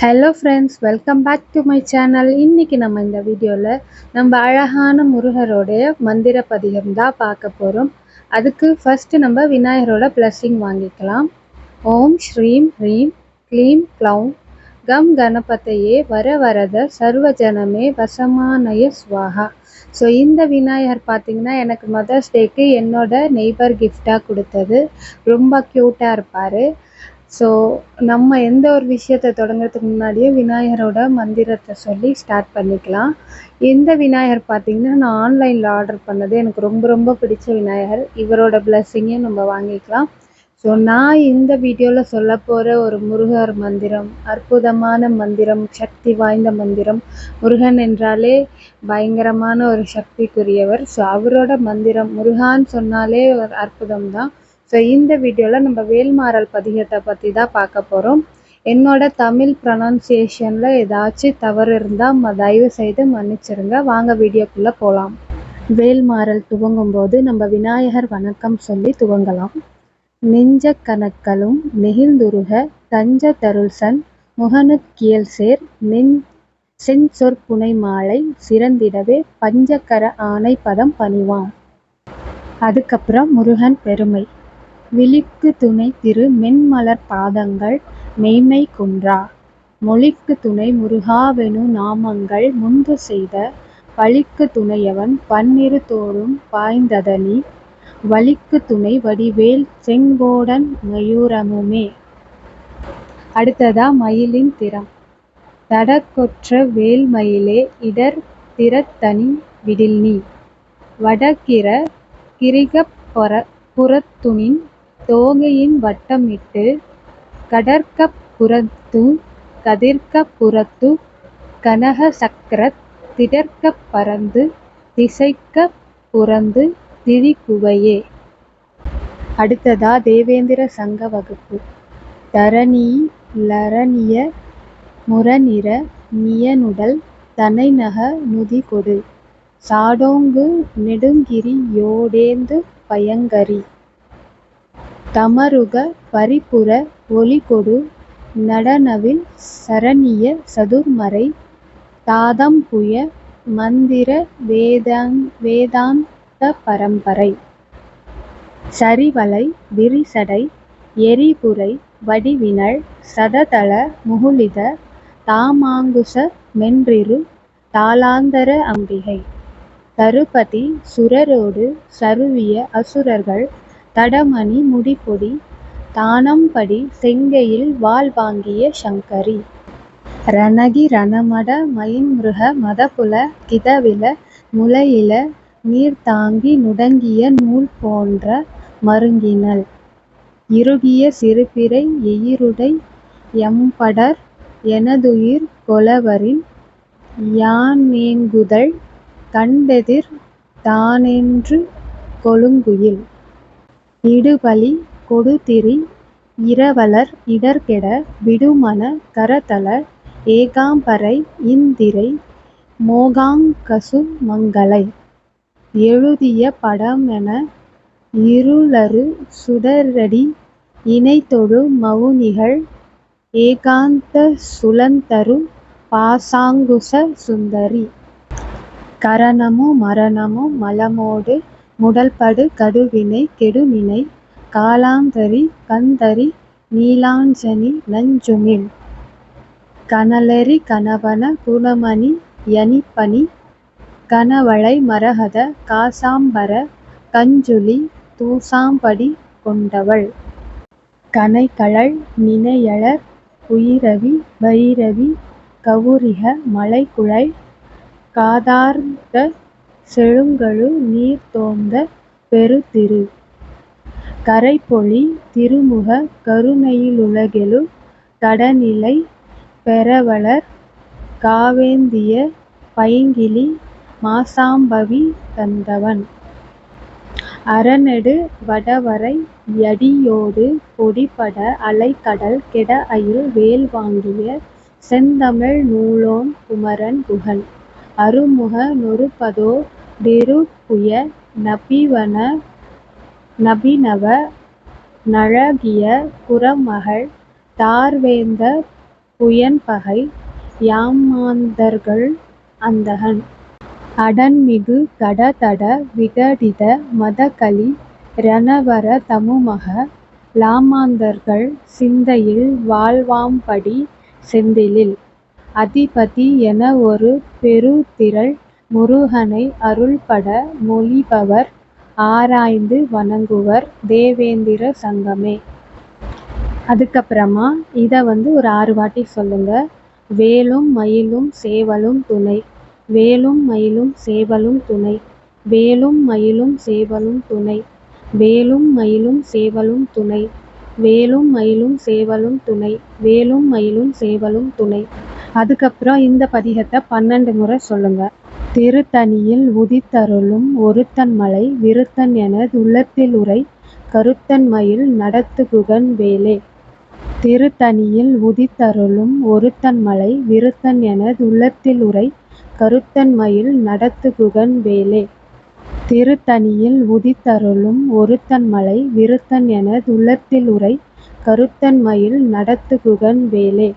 Hello friends welcome back to my channel இன்றைக்கி நம்ம இந்த வீடியோவில் நம்ம அழகான முருகரோடைய மந்திர பதிகம் தான் பார்க்க போகிறோம் அதுக்கு ஃபஸ்ட்டு நம்ம விநாயகரோட பிளஸ்ஸிங் வாங்கிக்கலாம். ஓம் ஸ்ரீம் ஹ்ரீம் க்ளீம் க்ளௌம் கம் கணபதையே வர வரத சர்வஜனமே வசமானய ஸ்வாஹா ஸோ இந்த விநாயகர் பார்த்தீங்கன்னா எனக்கு மதர்ஸ் டேக்கு என்னோட நெய்பர் கிஃப்டாக கொடுத்தது. ரொம்ப க்யூட்டாக இருப்பார். ஸோ நம்ம எந்த ஒரு விஷயத்தை தொடங்குறதுக்கு முன்னாடியே விநாயகரோட மந்திரத்தை சொல்லி ஸ்டார்ட் பண்ணிக்கலாம். இந்த விநாயகர் பார்த்தீங்கன்னா நான் ஆன்லைனில் ஆர்டர் பண்ணது எனக்கு ரொம்ப ரொம்ப பிடிச்ச விநாயகர். இவரோட பிளஸ்ஸிங்கையும் நம்ம வாங்கிக்கலாம். ஸோ நான் இந்த வீடியோவில் சொல்ல போகிற ஒரு முருகர் மந்திரம் அற்புதமான மந்திரம் சக்தி வாய்ந்த மந்திரம். முருகன் என்றாலே பயங்கரமான ஒரு சக்திக்குரியவர். ஸோ அவரோட மந்திரம் முருகான்னு சொன்னாலே ஒரு அற்புதம் தான் ஸோ இந்த வீடியோவில் நம்ம வேல்மாறல் பதிகத்தை பற்றி தான் பார்க்க போகிறோம் என்னோட தமிழ் ப்ரொனன்சியேஷனில் ஏதாச்சும் தவறு இருந்தால் தயவு செய்து மன்னிச்சிருங்க. வாங்க வீடியோக்குள்ளே போகலாம் வேல்மாறல் துவங்கும் போது நம்ம விநாயகர் வணக்கம் சொல்லி துவங்கலாம். நெஞ்ச கணக்களும் நெகிழ்ந்துருக தஞ்ச தருள்சன் முகனுக்கியல் சேர் நெஞ் செஞ்சொற் புனை மாலை சிறந்திடவே பஞ்சக்கர ஆணை பதம் பணிவான். அதுக்கப்புறம் முருகன் பெருமை. விழிக்கு துணை திரு மென்மலர் பாதங்கள் மெய்மை குன்றா. மொழிக்கு துணை முருகாவெனு நாமங்கள் முன்பு செய்த வழிக்கு துணையவன் பன்னிரு தோறும் பாய்ந்ததனி. வழிக்கு துணை வடிவேல் செங்கோடன் மயூரமுமே. அடுத்ததா மயிலின் திறம். தடக்கொற்ற வேல்மயிலே இடர் திறத்தனி விடில்நீ. வடகிர கிரிகப் புறத்துணின் தோகையின் வட்டமிட்டு கடற்கப் புறத்து கதிர்க்கப் புறத்து கனக சக்கரத் திடர்க்கப் பறந்து திசைக்கப் புறந்து திரிகுவையே அடுத்ததா தேவேந்திர சங்க வகுப்பு. தரணீ லரணிய முரநிற நியனுடல் தனைநக நுதிகொடு. சாடோங்கு நெடுங்கிரி யோடேந்து பயங்கரி. தமருக பரிபுர ஒளிகொடு நடனவில் சரணிய சதுர்மறை தாதம்புய மந்திர வேதாங் வேதாந்த பரம்பரை. சரிவளை விரிசடை எரிபுரை வடிவினள் சததள முகுளித தாமாங்குச மென்றிரு தாளாந்தர அம்பிகை. தருபதி சுரரோடு சருவிய அசுரர்கள் தடமணி முடிப்பொடி தானம்படி செங்கையில் வாள் வாங்கிய சங்கரி. ரணகி ரணமட மயின்மிருக மதபுல கிதவில முலையில நீர்த்தாங்கி நுடங்கிய நூல் போன்ற மருங்கினள். இறுகிய சிறுபிறை எயிருடை எம்படர் எனதுயிர் கொலவரின் யானேங்குதல் கண்டெதிர் தானென்று கொழுங்குயில். இடுபலி கொடுதிரி இரவலர் இடர்கெட விடுமன கரதல ஏகாம்பரை இந்திரை மோகாங்கசு மங்களை. எழுதிய படமென இருளரு சுடரடி இணைத்தொடு மவுனிகள் ஏகாந்த சுலந்தரு பாசாங்குச சுந்தரி. கரணமு மரணமு மலமோடு முடல்படு கடுவினை கெடுமினை காலாந்தரி கந்தரி நீலாஞ்சனி நஞ்சுமிழ் கனலெரி கணவன குணமணி யனிப்பணி கனவளை மரகத காசாம்பர கஞ்சுளி தூசாம்படி கொண்டவள். கனைகழல் நினையழர் உயிரவி பைரவி கவுரிக மலைக்குழை காதார்ந்த செழுங்கழு நீர்தோந்த பெருதிரு. கரைபொழி திருமுக கருணையிலுலகெழு கடனிலை பெறவலர் காவேந்திய பைங்கிளி மாசாம்பவி தந்தவன். அரணெடு வடவரை யடியோடு பொடிபட அலைகடல் கெட அயில் வேல் வாங்கிய செந்தமிழ் நூலோன் குமரன் புகழ் அருமுக நொறுப்பதோ டிருப்புய நபிவன நபிநவ னழகிய குறமகள் தார்வேந்த புயன்பகை யாமாந்தர்கள் அந்தகன். அடன்மிகு கடதட விகடித மதகளி ரணவர தமுமக லாமாந்தர்கள் சிந்தையில் வாழ்வாம்படி செந்திலில். அதிபதி எனவொரு பெருதிரள் முருகனை அருள்பட மொழிபவர் ஆராய்ந்து வணங்குவர் தேவேந்திர சங்கமே. அதுக்கப்புறமா இதை வந்து ஒரு ஆறு வாட்டி சொல்லுங்க. வேலும் மயிலும் சேவலும் துணை வேலும் மயிலும் சேவலும் துணை வேலும் மயிலும் சேவலும் துணை வேலும் மயிலும் சேவலும் துணை வேலும் மயிலும் சேவலும் துணை வேலும் மயிலும் சேவலும் துணை. அதுக்கப்புறம் இந்த பதிகத்தை பன்னெண்டு முறை சொல்லுங்கள் திருத்தணியில் உதித்தருளும் ஒருத்தன்மலை விருத்தன் எனதுள்ளத்திலுறை கருத்தன்மயில் நடத்துகுகன் வேலே. திருத்தணியில் உதித்தருளும் ஒருத்தன்மலை விருத்தன் எனதுள்ளத்திலுறை கருத்தன்மயில் நடத்துகுகன் வேலே. திருத்தணியில் உதித்தருளும் ஒருத்தன்மலை விருத்தன் எனதுள்ளத்திலுறை கருத்தன்மயில் நடத்துகுகன் வேலே.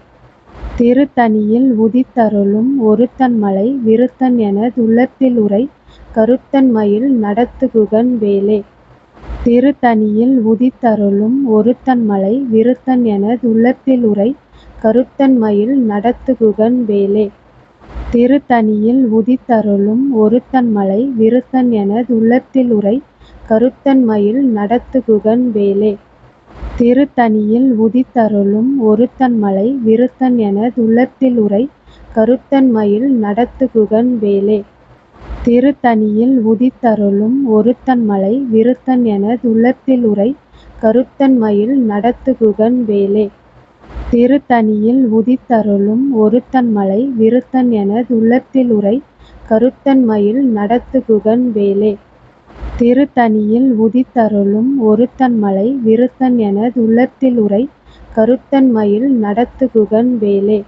திருத்தணியில் உதித்தருளும் ஒருத்தன்மலை விருத்தன் எனதுள்ளத்திலுறை கருத்தன்மயில் நடத்துகுகன் வேலே. திருத்தணியில் உதித்தருளும் ஒருத்தன்மலை விருத்தன் எனதுள்ளத்திலுறை கருத்தன்மயில் நடத்துகுகன் வேலே. திருத்தணியில் உதித்தருளும் ஒருத்தன்மலை விருத்தன் எனதுள்ளத்திலுறை கருத்தன்மயில் நடத்துகுகன் வேலே. திருத்தணியில் உதித்தருளும் ஒருத்தன்மலை விருத்தன் எனதுள்ளத்திலுறை கருத்தன்மயில் நடத்துகுகன் வேலே. திருத்தணியில் உதித்தருளும் ஒருத்தன்மலை விருத்தன் எனதுள்ளத்திலுறை கருத்தன்மயில் நடத்துகுகன் வேலே. திருத்தணியில் உதித்தருளும் ஒருத்தன்மலை விருத்தன் எனதுள்ளத்திலுறை கருத்தன்மயில் நடத்துகுகன் வேலே. திருத்தணியில் உதித்தருளும் ஒருத்தன்மலை விருத்தன் எனதுள்ளத்திலுறை கருத்தன்மயில் நடத்துகுகன் வேலே.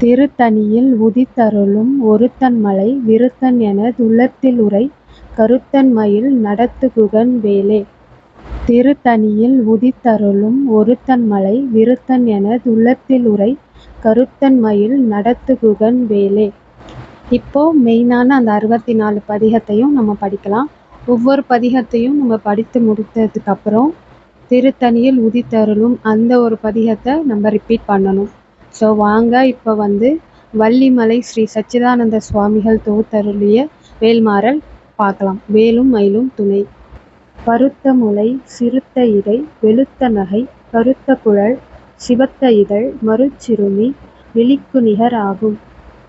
திருத்தணியில் உதித்தருளும் ஒருத்தன்மலை விருத்தன் எனதுள்ளத்திலுறை கருத்தன்மயில் நடத்துகுகன் வேலே. திருத்தணியில் உதித்தருளும் ஒருத்தன்மலை விருத்தன் எனதுள்ளத்திலுறை கருத்தன்மயில் நடத்துகுகன் வேலே. இப்போ மெயினான அந்த அறுபத்தி நாலு பதிகத்தையும் நம்ம படிக்கலாம். ஒவ்வொரு பதிகத்தையும் நம்ம படித்து முடித்ததுக்கு அப்புறம் திருத்தணியில் உதித்தருளும் அந்த ஒரு பதிகத்தை நம்ம ரிப்பீட் பண்ணணும். ஸோ வாங்க இப்போ வந்து வள்ளிமலை ஸ்ரீ சச்சிதானந்த சுவாமிகள் தொகுத்தருளிய வேல்மாறல் பார்க்கலாம். வேலும் மயிலும் துணை. பருத்த முலை சிறுத்த இடை வெளுத்த நகை கருத்த குழல் சிவத்த இதழ் மறுச்சிறுமி விழிக்குநிகர் ஆகும்.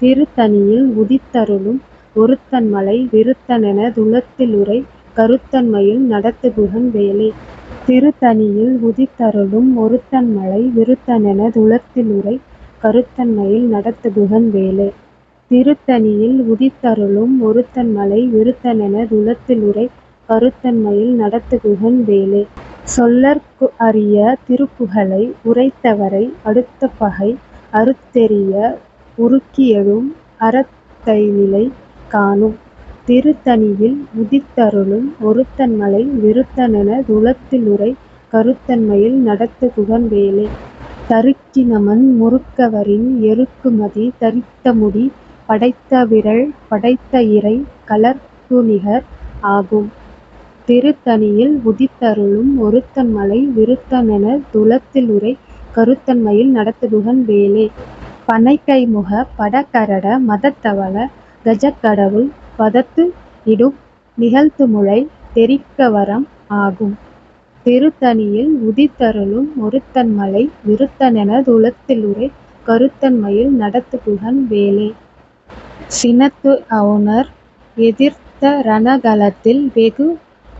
திருத்தணியில் உதித்தருளும் ஒருத்தன்மலை விருத்தனெனதுள்ளத்திலுறை கருத்தன்மையில் நடத்துகுகன் வேலே. திருத்தணியில் உதித்தருளும் ஒருத்தன்மலை விருத்தனெனதுள்ளத்திலுறை கருத்தன்மையில் நடத்துகுகன் வேலே. திருத்தணியில் உதித்தருளும் ஒருத்தன்மலை விருத்தனெனதுள்ளத்திலுறை கருத்தன்மையில் நடத்துகுகன் வேலே. சொல்லற்கு அரிய திருப்புகழை உரைத்தவரை அடுத்தபகை அறுத்தெறிய உருக்கியெழும் அறத்தைநிலை காணும். திருத்தணியில் உதித்தருளும் ஒருத்தன்மலை விருத்தனென விருத்தனெனதுள்ளத்திலுறை கருத்தன்மையில் நடத்து வேலே. தருக்கினமன் முறுக்கவரின் எருக்குமதி தரித்தமுடி படைத்த படைத்தஇறை கழற்குநிகர் ஆகும். திருத்தணியில் உதித்தருளும் ஒருத்தன்மலை விருத்தனெனதுள்ளத்திலுறை கருத்தன்மையில் நடத்து வேலே. பணைக்கைமுக படகரட மதத்தவள கஜக்கடவுள் பதத்து இடும் நிகழ்த்துமுலை தெரிக்கவரம் ஆகும். திருத்தணியில் உதித்தருளும் ஒருத்தன்மலை விருத்தனெனதுள்ளத்திலுறை கருத்தன்மையில் நடத்துகுகன் வேலே. சினத்து அவுணர் எதிர்த்த ரணகளத்தில் வெகு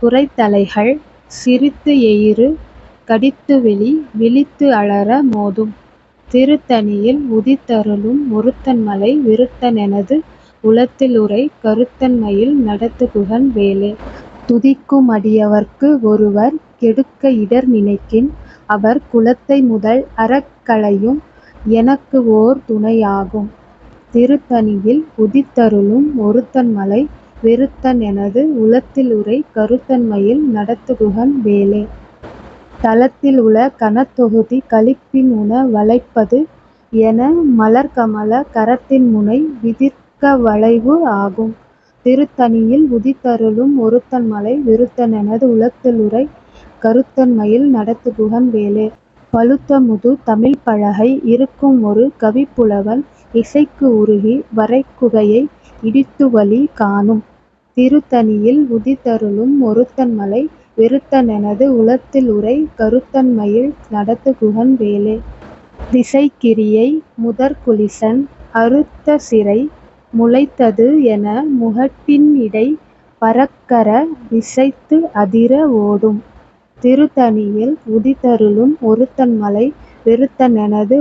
குறைத்தலைகள் சிரித்து எயிறு கடித்து வெளி விழித்து அலற மோதும். திருத்தணியில் உதித்தருளும் ஒருத்தன்மலை விருத்தனெனது உளத்திலுறை கருத்தன்மையில் நடத்துகுகன் வேலே. துதிக்குமடியவர்க்கு ஒருவர் கெடுக்க இடர் நினைக்கின் அவர் குலத்தை முதல் அறக் களையும் எனக்குஓர் துணையாகும். திருத்தணியில் உதித்தருளும் ஒருத்தன்மலை விருத்தனெனது உளத்திலுறை கருத்தன்மையில் நடத்துகுகன் வேலே. தலத்தில்உல கணத்தொகுதி களிப்பின்உண வளைப்பது என மலர்கமல கரத்தின் முனை பக்க வளைவு ஆகும். திருத்தணியில் உதித்தருளும் ஒருத்தன்மலை விருத்தனெனது உளத்திலுறை கருத்தன்மையில் நடத்துகுகன் வேலே. பழுத்தமுது தமிழ்ப்பலகை இருக்குமொரு கவிப்புலவன் இசைக்கு உருகி வரைக்குகையை இடித்துவழி காணும். திருத்தணியில் உதித்தருளும் ஒருத்தன்மலை விருத்தனெனது உளத்திலுறை கருத்தன்மையில் நடத்துகுகன் வேலே. திசைக்கிரியை முதற்குலிசன் அறுத்தசிரை முளைத்தது என முகட்டின்இடை பரக்கர விசைத்து அதிர ஓடும். திருத்தணியில் உதித்தருளும் ஒருத்தன்மலை விருத்தனெனது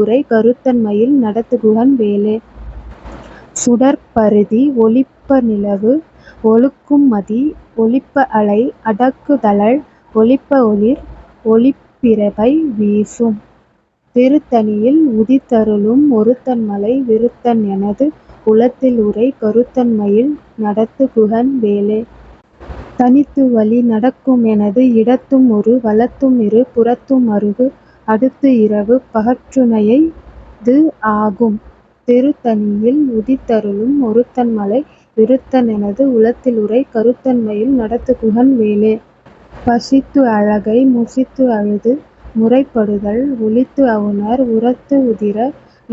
உரை கருத்தன்மையில் நடத்துகுகன் வேலே. சுடர்ப்பரிதி ஒளிப்ப நிலவு ஒழுக்குமதி ஒளிப்பஅலை அடக்குதழல் ஒளிப்பஒளிர் ஒளிப்பிறவை வீசும். திருத்தணியில் உதித்தருளும் ஒருத்தன்மலை விருத்தனெனது உளத்திலுறை கருத்தன்மையில் நடத்துகுகன் வேலே. தனித்துவழி நடக்குமெனது இடத்தும்ஒரு அடுத்து இரவு அடுத்துஇரவு பகற்றுணையது ஆகும். திருத்தணியில் உதித்தருளும் ஒருத்தன்மலை விருத்தனெனது உளத்திலுறை கருத்தன்மையில் நடத்துகுகன் வேலே. பசித்து அழகை முசித்து அழுது முறைப்படுதல் உலித்து அவுணர் உரத்து உதிர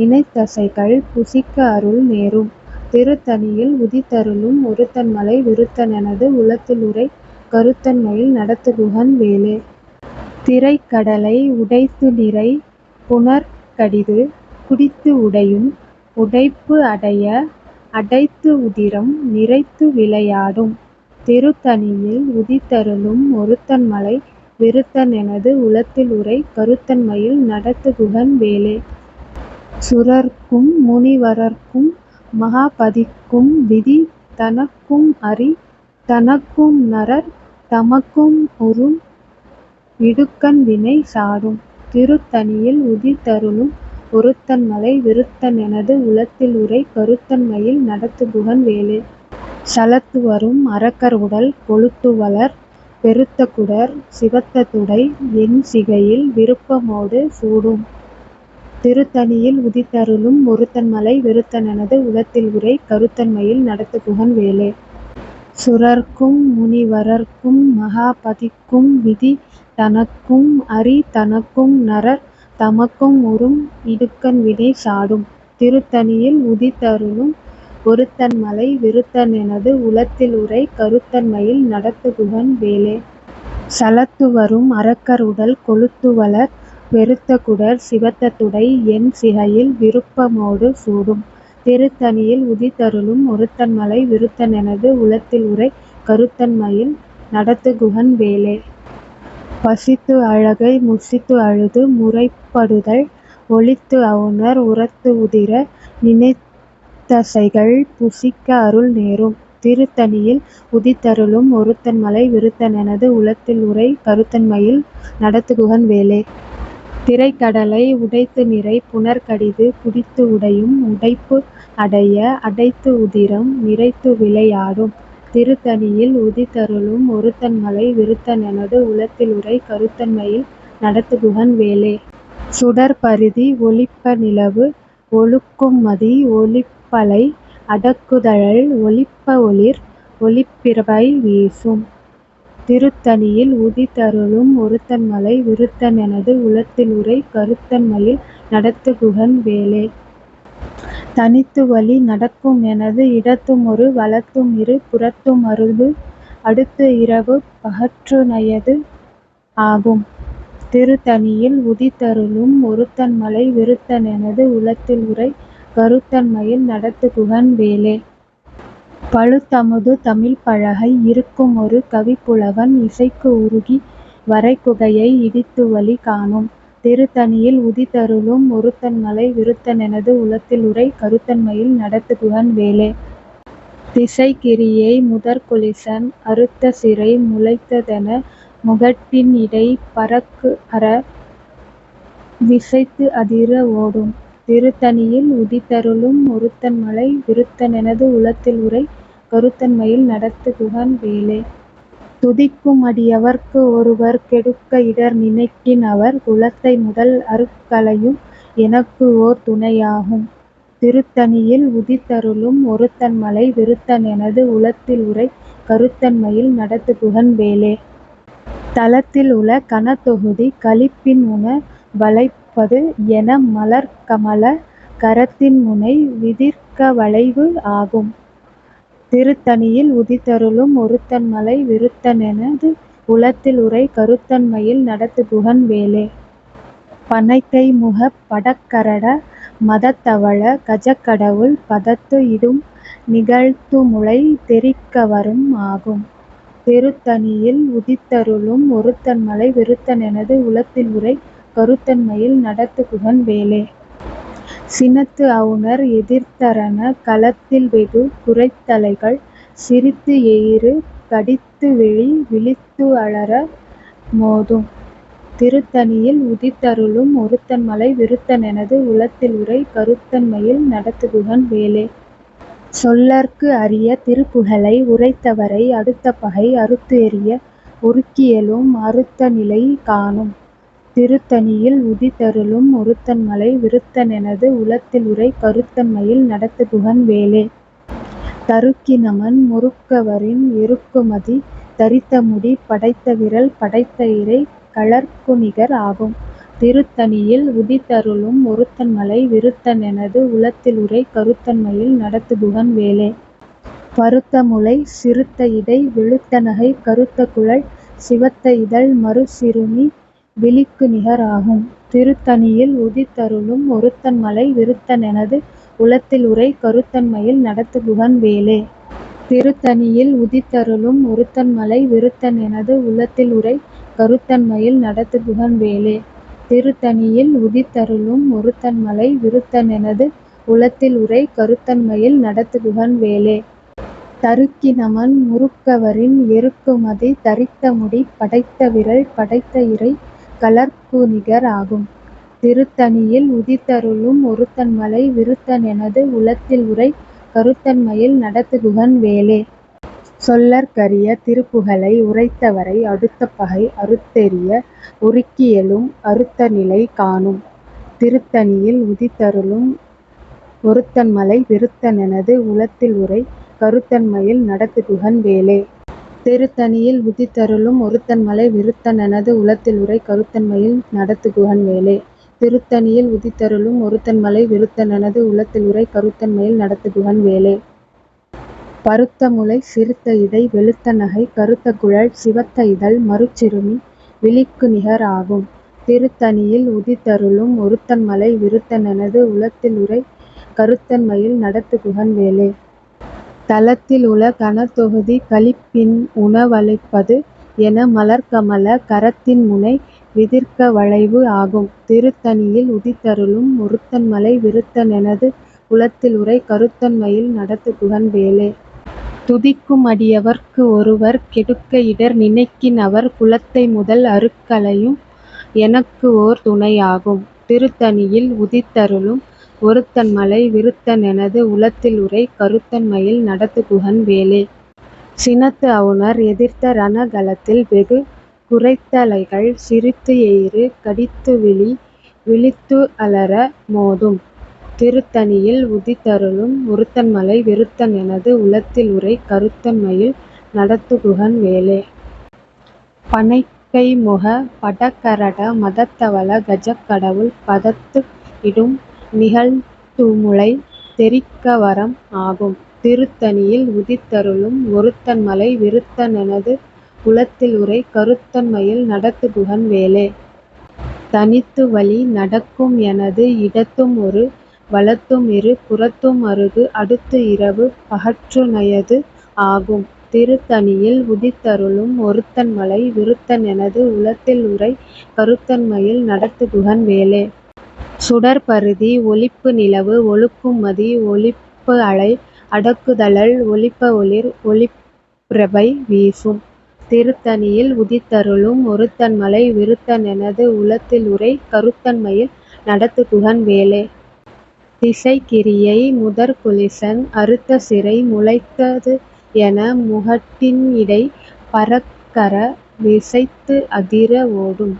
இணைத்தசைகள் புசிக்க அருள் நேரும். திருத்தணியில் உதித்தருளும் ஒருத்தன்மலை விருத்தனெனது உளத்திலுறை கருத்தன்மையில் நடத்துகுகன் வேலே. திரைக்கடலை உடைத்துநிறை புனற்கடிது குடித்து உடையும் உடைப்பு அடைய அடைத்து உதிரம் நிறைத்து விளையாடும். திருத்தணியில் உதித்தருளும் ஒருத்தன்மலை விருத்தனெனது உளத்திலுறை கருத்தன்மையில் நடத்துகுகன் வேலே. சுரர்க்கும் முனிவரர்க்கும் மகாபதிக்கும் விதி தனக்கும் அரி தனக்கும் நரர் தமக்கும் உறும் இடுக்கன் வினை சாடும். திருத்தணியில் உதித்தருளும் ஒருத்தன்மலை உளத்தில் உரை கருத்தன்மையில் நடத்துகுகன் வேலே. சலத்துவரும் அரக்கர்உடல் கொளுத்துவளர் பெருத்தகுடர் என் சிகையில் விருப்பமோடு சூடும். திருத்தணியில் உதித்தருளும் ஒருத்தன்மலை உலத்தில் உரை கருத்தன்மையில் நடத்துகுகன் வேலே. சுரர்க்கும் முனிவரர்க்கும் மகாபதிக்கும் விதி தனக்கும் அரி தனக்கும் நரர் தமக்கும் உறும் இடுக்கன் இடுக்கண்வினை சாடும். திருத்தணியில் உதித்தருளும் ஒருத்தன்மலை விருத்தனெனது உளத்திலுறை கருத்தன்மையில் நடத்துகுகன் வேலே. சலத்துவரும் அரக்கர்உடல் கொளுத்துவலர் பெருத்தகுடர் சிவத்ததுடை எண்சிகையில் விருப்பமோடு சூடும். திருத்தணியில் உதித்தருளும் ஒருத்தன்மலை விருத்தனெனது உரை கருத்தன்மையில் நடத்துகுகன் வேலே. பசித்துஅழகை முசித்துஅழுது முறைப்படுதல் ஒளித்துஅவுணர் உரத்துஉதிர நினைத்தசைகள் புசிக்க அருள் நேரும். திருத்தணியில் உதித்தருளும் ஒருத்தன்மலை விருத்தனெனது உரை கருத்தன்மையில் நடத்துகுகன் வேலே. திரைக்கடலை உடைத்து நிறை புனற்கடிது குடித்து உடையும் உடைப்பு அடைய அடைத்து உதிரம் நிறைத்து விளையாடும். திருத்தணியில் உதித்தருளும் ஒருத்தன்மலை விருத்தனெனது உளத்திலுறை கருத்தன்மையில் நடத்துகுகன் வேலே. சுடர்ப்பரிதி ஒளிப்ப நிலவு ஒழுக்கும் மதி ஒளிப்பலை அடக்குதழல் ஒளிப்பஒளிர் ஒளிப்பிரபை வீசும். திருத்தணியில் உதித்தருளும் ஒருத்தன்மலை விருத்தனெனது உளத்திலுரை கருத்தன்மையில் நடத்துகுகன் வேலே. தனித்துவழி நடக்குமெனது புறத்தும் அருள் அடுத்து இரவு பகற்றுணையது ஆகும். திருத்தணியில் உதித்தருளும் ஒருத்தன்மலை விருத்தனெனது உரை கருத்தன்மையில் நடத்துகுகன் வேலே. பழுத்தமுது இருக்கும் இருக்குமொரு கவிப்புலவன் இசைக்கு உருகி வரைக்குகையை இடித்துவழி காணும். திருத்தணியில் உதித்தருளும் ஒருத்தன்மலை விருத்தனெனது உரை கருத்தன்மையில் நடத்துகுகன் வேலே. திசைக்கிரியை முதற்குலிசன் அறுத்தசிரை முளைத்ததென முகட்டின்இடை பரக்குஅர விசைத்து அதிர ஓடும். திருத்தணியில் உதித்தருளும் ஒருத்தன்மலை விருத்தனெனது உரை கருத்தன்மையில் நடத்துகுகன் வேலே. துதிக்கும் அடியவர்க்கு ஒருவர் கெடுக்க இடர் நினைக்கின் அவர் குலத்தை முதல் அறுக்கலையும் எனக்கு ஓர் துணையாகும். திருத்தணியில் உதித்தருளும் ஒருத்தன்மலை விருத்தனெனது உளத்தில் உரை கருத்தன்மையில் நடத்துகுகன் வேலே. தளத்தில் உள கணத்தொகுதி களிப்பின் உண வளைப்பது என மலர்க்கமல கரத்தின்முனை விதிர்க்க வளைவு ஆகும். திருத்தணியில் உதித்தருளும் ஒருத்தன்மலை விருத்தனெனது உளத்தில் உரை கருத்தன்மையில் நடத்துகுகன் வேலே. பணைக்கைமுகப் படக்கரட மதத்தவள கஜக்கடவுள் பதத்து இடும் நிகழ்த்துமுலை தெரிக்கவரும் ஆகும். திருத்தணியில் உதித்தருளும் ஒருத்தன்மலை விருத்தனெனது உளத்தில் உரை கருத்தன்மையில் நடத்துகுகன் வேலே. சினத்து அவுணர் எதிர்த்தரன களத்தில்வெகு குரைத்தலைகள் சிரித்து எயிறு கடித்துவிழி விழித்துஅலற மோதும். திருத்தணியில் உதித்தருளும் ஒருத்தன்மலை விருத்தனெனது உளத்தில் உரை கருத்தன்மையில் நடத்துகுகன் வேலே. சொல்லற்கு அரிய திருப்புகழை உரைத்தவரை அடுத்தபகை அறுத்து எறிய உருக்கியலும் அறுத்த நிலை காணும். திருத்தணியில் உதித்தருளும் ஒருத்தன்மலை விருத்தனெனது உளத்தில் உரை கருத்தன்மையில் நடத்துகுகன் வேலே. தருக்கினமன் முருக்கவரின் எருக்குமதி தரித்தமுடி படைத்தவிரல் படைத்த இறை கழற்குநிகர் ஆகும். திருத்தணியில் உதித்தருளும் ஒருத்தன்மலை விருத்தனெனது உளத்தில் உரை கருத்தன்மையில் நடத்துகுகன் வேலே. பருத்தமுலை சிறுத்த இடை வெளுத்தநகை கருத்த குழல் சிவத்த இதழ் மருசிறுமி விழிக்கு நிகராகும் திருத்தணியில் உதித்தருளும் ஒருத்தன்மலை விருத்தனெனது உளத்தில் உரை கருத்தன்மையில் நடத்துகுகன் வேலே. திருத்தணியில் உதித்தருளும் ஒருத்தன்மலை விருத்தனெனது உளத்தில் உரை கருத்தன்மையில் நடத்துகுகன் வேலே. திருத்தணியில் உதித்தருளும் ஒருத்தன்மலை விருத்தனெனது உளத்தில் உரை கருத்தன்மையில் நடத்துகுகன் வேலே. தருக்கினமன் முருக்கவரின் எருக்குமதி தரித்தமுடி படைத்தவிரல் படைத்த இறை கழற்குநிகர் ஆகும். திருத்தணியில் உதித்தருளும் ஒருத்தன்மலை விருத்தனெனது உளத்தில் உரை கருத்தன்மையில் நடத்துகுகன் வேலே. சொல்லற்கரிய திருப்புகழை உரைத்தவரை அடுத்தபகை அறுத்தெறிய உருக்கியெழும் அருத்தநிலை காணும். திருத்தணியில் உதித்தருளும் ஒருத்தன்மலை விருத்தனெனது உளத்தில் உரை கருத்தன்மையில் நடத்துகுகன் வேலே. திருத்தணியில் உதித்தருளும் ஒருத்தன்மலை விருத்தனெனது உளத்தில் உரை கருத்தன்மையில் நடத்துகுகன் வேலே. திருத்தணியில் உதித்தருளும் ஒருத்தன்மலை விருத்தனெனது உளத்தில் உரை கருத்தன்மையில் நடத்துகுகன் வேலே. பருத்தமுலை சிறுத்த இடை வெளுத்த நகை கருத்த குழல் சிவத்த இதழ் மருச்சிறுமி விழிக்குநிகர் ஆகும். திருத்தணியில் உதித்தருளும் ஒருத்தன்மலை விருத்தனெனது உளத்தில் உரை கருத்தன்மையில் நடத்துகுகன் வேலே. தளத்தில் உள்ள கனத்தொகுதி களிப்பின் உணவளிப்பது என மலர்க்கமல கரத்தின்முனை விதிர்க்க வளைவு ஆகும். திருத்தணியில் உதித்தருளும் ஒருத்தன்மலை விருத்தனெனது உளத்தில் உரை கருத்தன்மையில் நடத்துகுகன் வேலே. துதிக்கும் அடியவர்க்கு ஒருவர் கெடுக்க இடர் நினைக்கின் அவர் குலத்தை முதல் அருக்களையும் எனக்கு ஓர் துணையாகும். திருத்தணியில் உதித்தருளும் ஒருத்தன்மலை விருத்தனெனது உளத்தில் உறை கருத்தன்மையில் நடத்துகுகன் வேலே. சினத்து அவுணர் எதிர்த்த ரணகலத்தில் வெகு குரைத்தலைகள் சிரித்து எயிறு கடித்துவிழி விழித்துஅலற மோதும். திருத்தணியில் உதித்தருளும் ஒருத்தன்மலை விருத்தனெனது உளத்தில் உறை கருத்தன்மையில் நடத்துகுகன் வேலே. முக படக்கரட மதத்தவள கஜக்கடவுள் பதத்து இடும் நிகழ்த்துமுலை தெரிக்கவரம் ஆகும். திருத்தணியில் உதித்தருளும் ஒருத்தன்மலை விருத்தனெனது உளத்தில் உரை கருத்தன்மையில் நடத்துகுகன் வேலே. தனித்துவழி நடக்கும் எனது இடத்தும் ஒரு வளத்தும் இரு புறத்தும் அருகு அடுத்து இரவு பகற்றுநயது ஆகும். திருத்தணியில் உதித்தருளும் ஒருத்தன்மலை விருத்தனெனது உலத்தில் உரை கருத்தன்மையில் நடத்துகுகன் வேலே. சுடர்ப்பரிதி ஒளிப்பு நிலவு ஒழுக்குமதி ஒளிப்புஅலை அடக்குதழல் ஒளிப்ப ஒளிர் ஒளிப்பிரபை வீசும். திருத்தணியில் உதித்தருளும் ஒருத்தன்மலை விருத்தனெனது உளத்தில் உரை கருத்தன்மையில் நடத்துகுகன் வேலே. திசைக்கிரியை முதற்குலிசன் அறுத்த சிறை முளைத்தது என முகட்டின்இடை பரக்கர விசைத்து அதிர ஓடும்.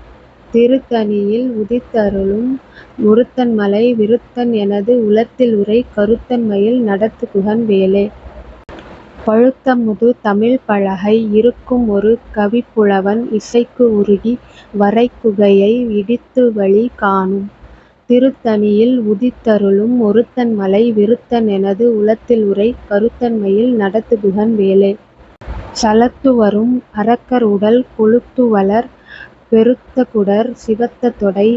திருத்தணியில் உதித்தருளும் ஒருத்தன்மலை விருத்தன் எனது உளத்தில் உறை கருத்தன்மயில் நடத்துகுகன் வேலே. பழுத்தமுது தமிழ்ப் பலகை இருக்கும் ஒரு கவிப்புலவன் இசைக்கு உருகி வரைகுகையை இடித்துவழி காணும். திருத்தணியில் உதித்தருளும் ஒருத்தன்மலை விருத்தன் எனது உளத்தில் உரை கருத்தன்மயில் நடத்துகுகன் வேலே. சலத்துவரும் அரக்கர் உடல் கொளுத்துவளர் பெருத்தகுடர் சிவத்த தொடை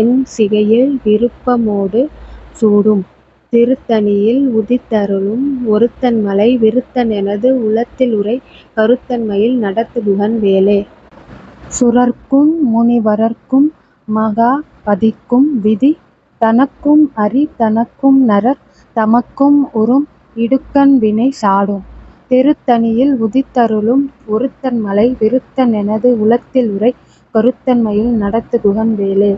என் சிகையில் விருப்பமோடு சூடும். திருத்தணியில் உதித்தருளும் ஒருத்தன்மலை விருத்தன் எனது உளத்தில் உரை கருத்தன்மையில் நடத்துகுகன் வேலே. சுரர்க்கும் முனிவரர்க்கும் மகாபதிக்கும் விதி தனக்கும் அரி தனக்கும் நரர் தமக்கும் உறும் இடுக்கண் வினை சாடும். திருத்தணியில் உதித்தருளும் ஒருத்தன்மலை விருத்தன் எனது உளத்தில் உறை கருத்தன்மயில்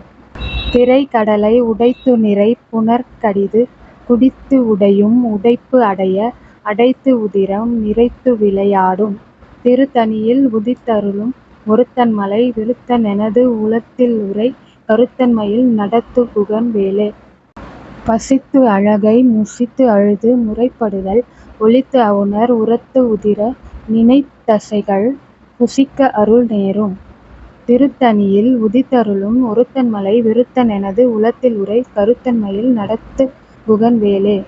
திரை கடலை உடைத்து உடைத்துநிறை புனற்கடிது குடித்து உடையும் உடைப்பு அடைய அடைத்து உதிரம் நிறைத்து விளையாடும் திருத்தணியில் உதித்தருளும் ஒருத்தன்மலை விருத்தன் எனது உளத்தில் கருத்தன்மையில் நடத்து புகன் வேலே. பசித்து அழகை முசித்து அழுது முறைப்படுதல் ஒழித்து அவுணர் உரத்து உதிர நினைத்தசைகள் புசிக்க அருள் நேரும். திருத்தணியில் உதித்தருளும் ஒருத்தன்மலை விருத்தன் எனது உளத்தில் உரை கருத்தன்மையில் நடத்துகுகன் வேலே.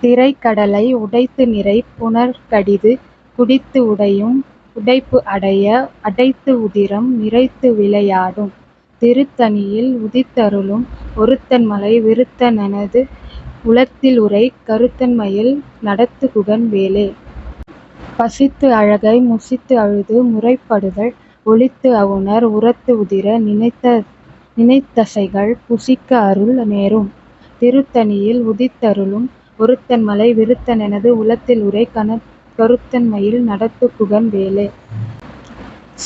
திரைக்கடலை உடைத்துநிறை புனற்கடிது குடித்து உடையும் உடைப்பு அடைய அடைத்து உதிரம் நிறைத்துவிளை யாடும். திருத்தணியில் உதித்தருளும் ஒருத்தன்மலை விருத்தன் எனது உளத்தில் உறை கருத்தன்மயில் நடத்துகுகன் வேலே. பசித்து அழகை முசித்து அழுது முறைப்படுதல் ஒழித்து அவுணர் உரத்து உதிர நினைத்த நினைத்தசைகள் புசிக்க அருள் நேரும். திருத்தணியில் உதித்தருளும் ஒருத்தன்மலை விருத்தன் எனது உளத்தில் கருத்தன்மையில் நடத்து புகன் வேலே.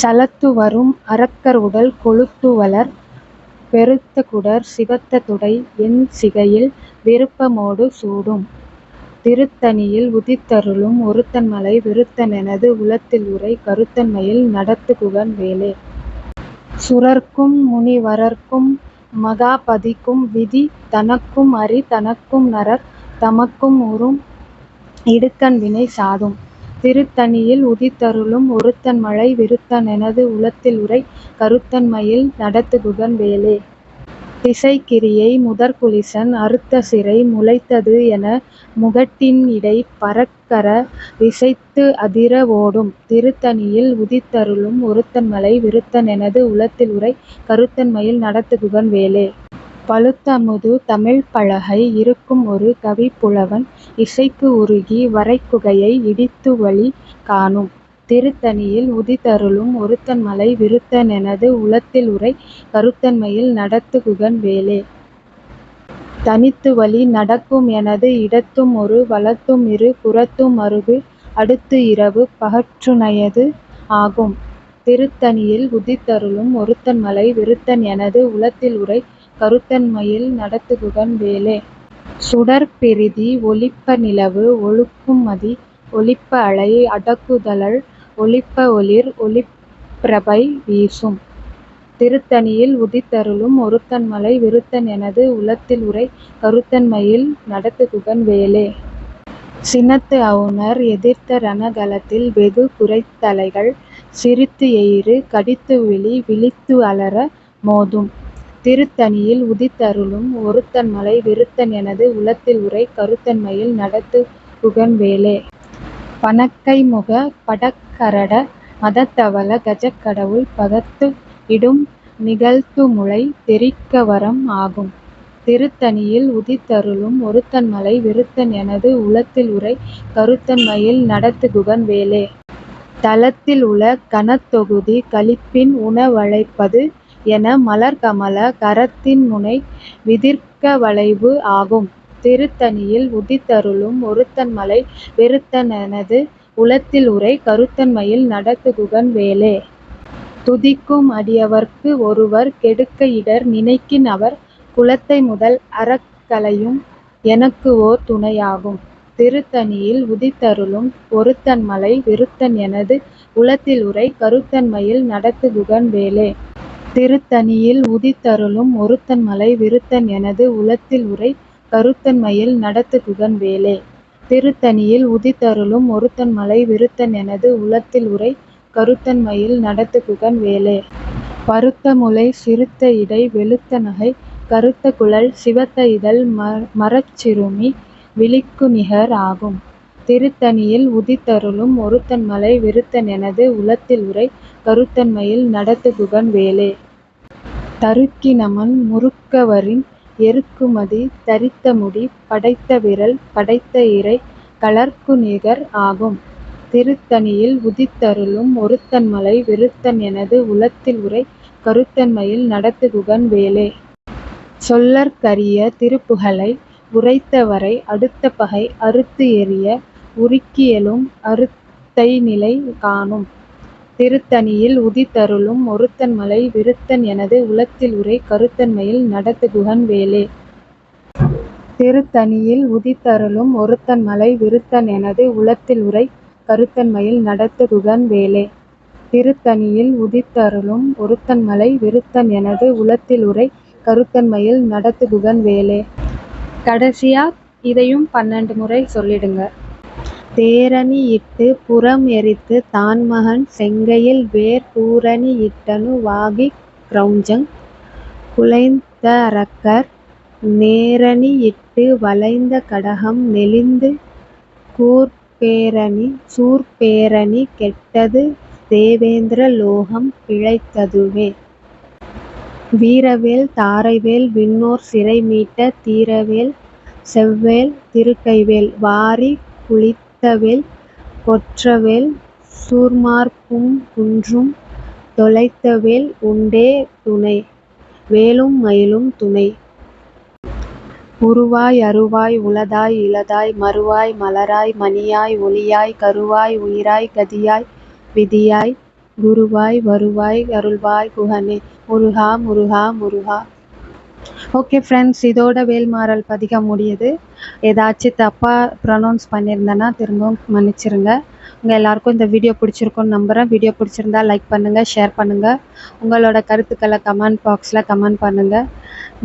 சலத்துவரும் அரக்கர் உடல் கொழுத்து வளர் பெருத்தகுடர் சிவத்த துடை என் சிகையில் விருப்பமோடு சூடும். திருத்தணியில் உதித்தருளும் ஒருத்தன்மலை மலை எனது உளத்தில் உரை கருத்தன்மையில் நடத்துகுகன் வேலே. சுரர்க்கும் முனிவரர்க்கும் மகாபதிக்கும் விதி தனக்கும் அரி தனக்கும் நரர் தமக்கும் உறும் இடுக்கண் வினை சாதும் திருத்தணியில் உதித்தருளும் ஒருத்தன்மலை விருத்தன் எனது உளத்தில் உரை கருத்தன்மையில் நடத்துகுகன் வேலே. திசைக்கிரியை முதற்குலிசன் அறுத்த சிறை முளைத்தது என முகட்டின் இடை பரக்கர விசைத்து அதிர ஓடும். திருத்தணியில் உதித்தருளும் ஒருத்தன்மலை விருத்தன் எனது உளத்தில் உரை கருத்தன்மையில் நடத்துகுவன் வேலே. பழுத்தமுது தமிழ்ப் பலகை இருக்கும் ஒரு கவிப்புலவன் இசைக்கு உருகி வரைகுகையை இடித்துவழி காணும். திருத்தணியில் உதித்தருளும் ஒருத்தன்மலை விருத்தன் எனது உளத்தில் உரை கருத்தன்மையில் நடத்துகுகன் வேலே. தனித்துவழி நடக்கும் எனது இடத்தும் ஒரு வளத்தும் இரு புறத்தும் அடுத்து இரவு பகற்றுணையது ஆகும். திருத்தணியில் உதித்தருளும் ஒருத்தன்மலை விருத்தன் எனது உளத்தில் உரை கருத்தன்மையில் நடத்துகுகன் வேலே. சுடர்ப் ஒளிப்ப நிலவு ஒழுக்கும் மதி ஒளிப்ப அலை அடக்குதழல் ஒளிப்ப ஒளிர் ஒளிப்பிரபை வீசும். திருத்தணியில் உதித்தருளும் ஒருத்தன்மலை விருத்தன் எனது உளத்தில் உரை கருத்தன்மையில் நடத்துகுகன் வேலே. சினத்து அவுணர் எதிர்த்த ரணகலத்தில் வெகு குரைத்தலைகள் சிரித்து எயிறு கடித்துவிழி விழித்து அலற மோதும். திருத்தணியில் உதித்தருளும் ஒருத்தன்மலை விருத்தன் எனது உளத்தில் கருத்தன்மையில் நடத்து நடத்துகுகன் வேலே. பணக்கைமுக கரட மதத்தவள கஜக்கடவுள் பகத்து இடும் நிகழ்த்துமுலை தெறிக்க வரம் ஆகும். திருத்தணியில் உதித்தருளும் ஒருத்தன்மலை விருத்தன் எனது உளத்தில் உரை கருத்தன் மயில் நடத்துகுகன் வேலே. தலத்தில் உள கனத்தொகுதி களிப்பின் உணவழைப்பது என மலர் கமல கரத்தின் முனை விதிர்க்க வளைவு ஆகும். திருத்தணியில் உதித்தருளும் ஒருத்தன்மலை விருத்தன் எனது உளத்தில் உரை கருத்தன்மையில் நடத்துகுகன் வேலே. துதிக்கும் அடியவர்க்கு ஒருவர் கெடுக்க இடர் நினைக்கின் அவர் குலத்தை முதல் அறக்கலையும் எனக்கு ஓர் துணையாகும். திருத்தணியில் உதித்தருளும் ஒருத்தன்மலை விருத்தன் எனது உளத்தில் உரை கருத்தன்மையில் நடத்துகுகன் வேலே. திருத்தணியில் உதித்தருளும் ஒருத்தன் மலை விருத்தன் எனது உளத்தில் உரை கருத்தன்மையில் நடத்துகுகன் வேலே திருத்தணியில் உதித்தருளும் ஒருத்தன் மலை விருத்தன் எனது உளத்தில் உறை கருத்தன் மயில் நடத்துகுகன் வேலே. பருத்த முலை சிறுத்த இடை வெளுத்த நகை கருத்த குழல் சிவத்த இதழ் மறச் சிறுமி விழிக்கு நிகர் ஆகும். திருத்தணியில் உதித்தருளும் ஒருத்தன் மலை விருத்தன் எனது உளத்தில் உறை கருத்தன் மயில் நடத்துகுகன் வேலே. தருக்கினமன் முறுக்கவரின் எருக்குமதி தரித்த முடி படைத்த விரல் படைத்த இறை கலர்க்கு நிகர் ஆகும். திருத்தணியில் உதித்தருளும் ஒருத்தன் மலை விருத்தன் எனது உளத்தில் உரை கருத்தன்மையில் நடத்துகுகன் வேலே. சொல்லற்கரிய திருப்புகழை உரைத்தவரை அடுத்த பகை அறுத்து எறிய உருக்கியலும் அறுத்தை அறுத்தைநிலை காணும். திருத்தணியில் உதித்தருளும் ஒருத்தன் மலை விருத்தன் எனது உளத்தில் உரை கருத்தன்மையில் நடத்துகுகன் வேலே. திருத்தணியில் உதித்தருளும் ஒருத்தன் மலை விருத்தன் எனது உளத்தில் உரை கருத்தன்மையில் நடத்துகுகன் வேலே. திருத்தணியில் உதித்தருளும் ஒருத்தன் மலை விருத்தன் எனது உளத்தில் உரை கருத்தன்மையில் நடத்துகுகன் வேலே. கடைசியா இதையும் பன்னெண்டு முறை சொல்லிடுங்க. தேரணி இட்டு புறம் எரித்து தான்மகன் செங்கையில் வேர் பூரணி இட்டனு வாகிக் கிரௌஞ்சங். குலைந்தரக்கர் நேரணி இட்டு வளைந்த கடகம் நெளிந்து கூர்ப்பேரணி சூர்ப்பேரணி கெட்டது தேவேந்திர லோகம் பிழைத்ததுவே வீரவேல் தாரைவேல் விண்ணோர் சிறை மீட்ட தீரவேல் செவ்வேல் திருக்கைவேல் வாரிக் குளித்தவேல் கொற்றவேல் சூர்மார்பும் குன்றும் தொலைத்தவேல் உண்டே துணை வேலும் மயிலும் துணை. உருவாய் அருவாய் உளதாய் இளதாய் மறுவாய் மலராய் மணியாய் ஒளியாய் கருவாய் உயிராய் கதியாய் விதியாய் குருவாய் வருவாய் அருள்வாய் குகனே. முருகா முருகா முருகா. ஓகே ஃப்ரெண்ட்ஸ் இதோட வேல்மாறல் பதிகம் முடியுது. ஏதாச்சும் தப்பாக ப்ரொனவுன்ஸ் பண்ணியிருந்தேன்னா திரும்பவும் மன்னிச்சிருங்க. உங்கள் எல்லாருக்கும் இந்த வீடியோ பிடிச்சிருக்கும்னு நம்புகிறேன் வீடியோ பிடிச்சிருந்தா லைக் பண்ணுங்கள் ஷேர் பண்ணுங்கள் உங்களோட கருத்துக்களை கமெண்ட் பாக்ஸில் கமெண்ட் பண்ணுங்கள்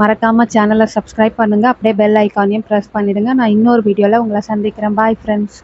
மறக்காமல் சேனலை சப்ஸ்கிரைப் பண்ணுங்கள் அப்படியே பெல் ஐக்கானையும் ப்ரெஸ் பண்ணிவிடுங்க நான் இன்னொரு வீடியோவில் உங்களை சந்திக்கிறேன். Bye friends